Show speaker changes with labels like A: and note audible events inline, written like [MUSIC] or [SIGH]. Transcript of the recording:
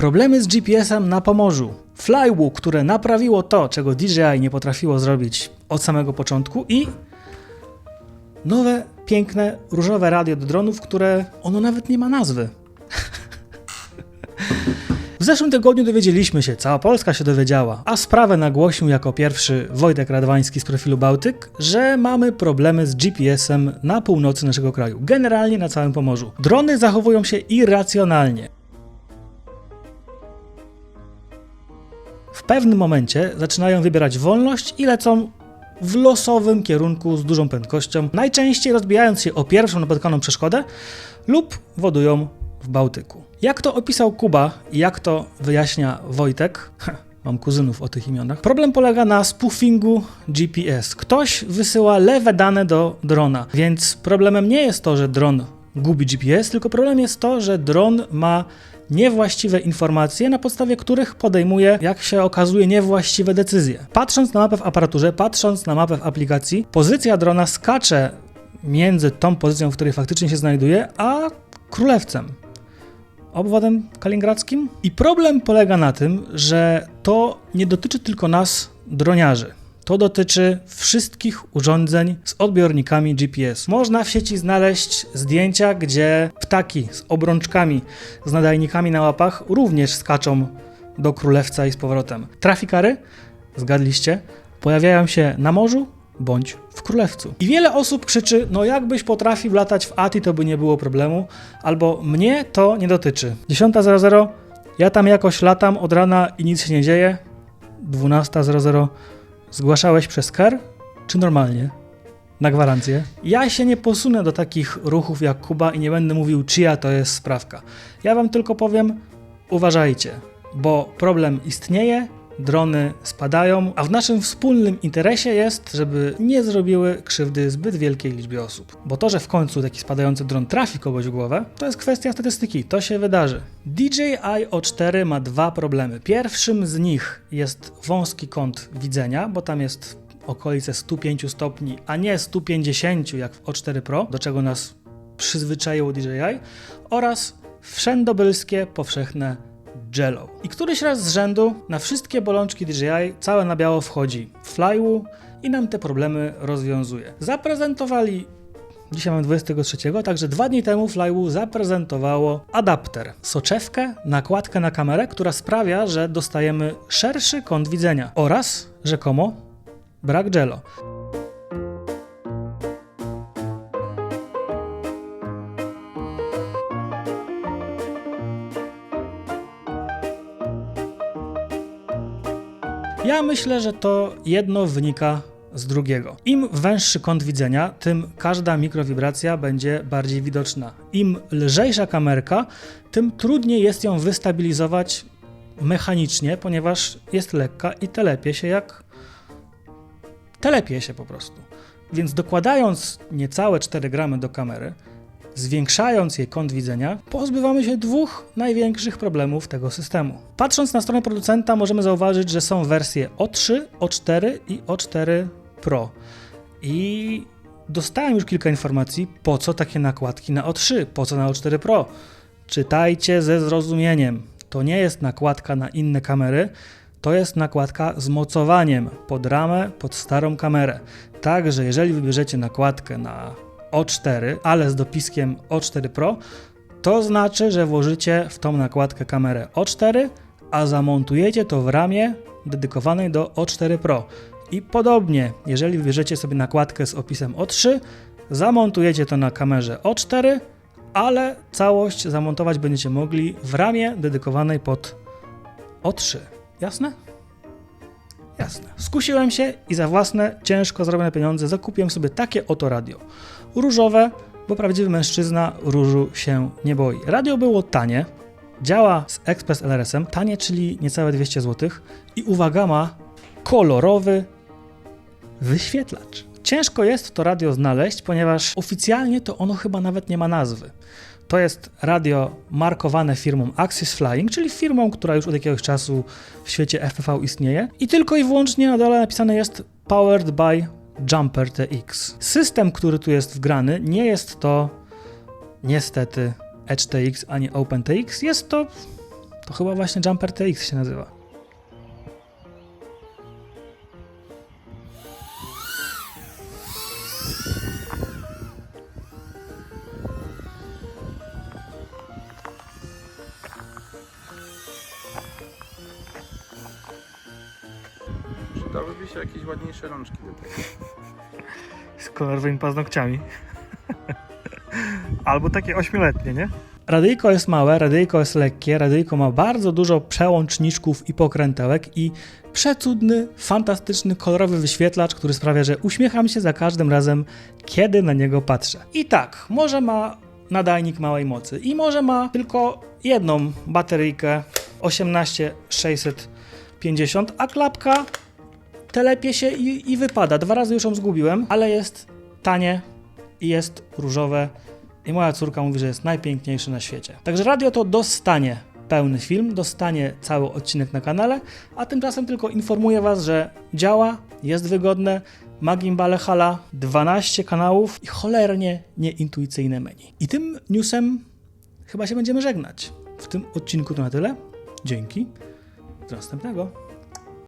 A: Problemy z GPS-em na Pomorzu. Flywoo, które naprawiło to, czego DJI nie potrafiło zrobić od samego początku i nowe, piękne, różowe radio do dronów, które ono nawet nie ma nazwy. W zeszłym tygodniu dowiedzieliśmy się, cała Polska się dowiedziała, a sprawę nagłośnił jako pierwszy Wojtek Radwański z profilu Bałtyk, że mamy problemy z GPS-em na północy naszego kraju, generalnie na całym Pomorzu. Drony zachowują się irracjonalnie. W pewnym momencie zaczynają wybierać wolność i lecą w losowym kierunku z dużą prędkością, najczęściej rozbijając się o pierwszą napotkaną przeszkodę lub wodują w Bałtyku. Jak to opisał Kuba i jak to wyjaśnia Wojtek, mam kuzynów o tych imionach, problem polega na spoofingu GPS. Ktoś wysyła lewe dane do drona, więc problemem nie jest to, że dron gubi GPS, tylko problem jest to, że dron ma niewłaściwe informacje, na podstawie których podejmuje, jak się okazuje, niewłaściwe decyzje. Patrząc na mapę w aparaturze, patrząc na mapę w aplikacji, pozycja drona skacze między tą pozycją, w której faktycznie się znajduje, a królewcem obwodem kaliningradzkim. I problem polega na tym, że to nie dotyczy tylko nas, droniarzy. To dotyczy wszystkich urządzeń z odbiornikami GPS. Można w sieci znaleźć zdjęcia, gdzie ptaki z obrączkami, z nadajnikami na łapach również skaczą do królewca i z powrotem. Trafikary, zgadliście, pojawiają się na morzu bądź w królewcu. I wiele osób krzyczy, no jakbyś potrafił latać w ATI, to by nie było problemu, albo mnie to nie dotyczy. 10.00, ja tam jakoś latam od rana i nic się nie dzieje. 12.00, zgłaszałeś przez KER, czy normalnie? Na gwarancję. Ja się nie posunę do takich ruchów jak Kuba i nie będę mówił, czyja to jest sprawka. Ja wam tylko powiem, uważajcie, bo problem istnieje, drony spadają, a w naszym wspólnym interesie jest, żeby nie zrobiły krzywdy zbyt wielkiej liczbie osób. Bo to, że w końcu taki spadający dron trafi kogoś w głowę, to jest kwestia statystyki, to się wydarzy. DJI O4 ma dwa problemy. Pierwszym z nich jest wąski kąt widzenia, bo tam jest okolice 105 stopni, a nie 150 jak w O4 Pro, do czego nas przyzwyczaiło DJI, oraz wszędobylskie powszechne Jello. I któryś raz z rzędu na wszystkie bolączki DJI całe na biało wchodzi Flywoo i nam te problemy rozwiązuje. Zaprezentowali Dzisiaj mamy 23, także dwa dni temu Flywoo zaprezentowało adapter, soczewkę, nakładkę na kamerę, która sprawia, że dostajemy szerszy kąt widzenia oraz rzekomo brak jello. Ja myślę, że to jedno wynika z drugiego. Im węższy kąt widzenia, tym każda mikrowibracja będzie bardziej widoczna. Im lżejsza kamerka, tym trudniej jest ją wystabilizować mechanicznie, ponieważ jest lekka i telepie się jak. telepie się po prostu. Więc dokładając niecałe 4 gramy do kamery, Zwiększając jej kąt widzenia, pozbywamy się dwóch największych problemów tego systemu. Patrząc na stronę producenta, możemy zauważyć, że są wersje O3, O4 i O4 Pro. I dostałem już kilka informacji, po co takie nakładki na O3, po co na O4 Pro. Czytajcie ze zrozumieniem. To nie jest nakładka na inne kamery, to jest nakładka z mocowaniem pod ramę, pod starą kamerę. Także jeżeli wybierzecie nakładkę na o4, ale z dopiskiem O4 Pro, to znaczy, że włożycie w tą nakładkę kamerę O4, a zamontujecie to w ramie dedykowanej do O4 Pro. I podobnie, jeżeli wybierzecie sobie nakładkę z opisem O3, zamontujecie to na kamerze O4, ale całość zamontować będziecie mogli w ramie dedykowanej pod O3. Jasne? Jasne. Skusiłem się i za własne, ciężko zarobione pieniądze zakupiłem sobie takie oto radio różowe, bo prawdziwy mężczyzna różu się nie boi. Radio było tanie, działa z Express LRS-em, tanie, czyli niecałe 200 zł i uwaga, ma kolorowy wyświetlacz. Ciężko jest to radio znaleźć, ponieważ oficjalnie to ono chyba nawet nie ma nazwy. To jest radio markowane firmą Axis Flying, czyli firmą, która już od jakiegoś czasu w świecie FPV istnieje i tylko i wyłącznie na dole napisane jest Powered by Jumper TX. System, który tu jest wgrany, nie jest to niestety Edge TX ani OpenTX, jest to To chyba właśnie Jumper TX się nazywa.
B: Przydałyby się jakieś ładniejsze rączki do tego.
A: Z kolorowymi paznokciami. [LAUGHS] Albo takie ośmioletnie, nie? Radyjko jest małe, radyjko jest lekkie, radyjko ma bardzo dużo przełączniczków i pokrętełek i przecudny, fantastyczny, kolorowy wyświetlacz, który sprawia, że uśmiecham się za każdym razem, kiedy na niego patrzę. I tak, może ma nadajnik małej mocy i może ma tylko jedną bateryjkę 18650, a klapka telepie się i, i wypada. Dwa razy już ją zgubiłem, ale jest tanie i jest różowe. I moja córka mówi, że jest najpiękniejszy na świecie. Także radio to dostanie pełny film, dostanie cały odcinek na kanale, a tymczasem tylko informuję Was, że działa, jest wygodne, ma gimbale hala, 12 kanałów i cholernie nieintuicyjne menu. I tym newsem chyba się będziemy żegnać. W tym odcinku to na tyle. Dzięki. Do następnego.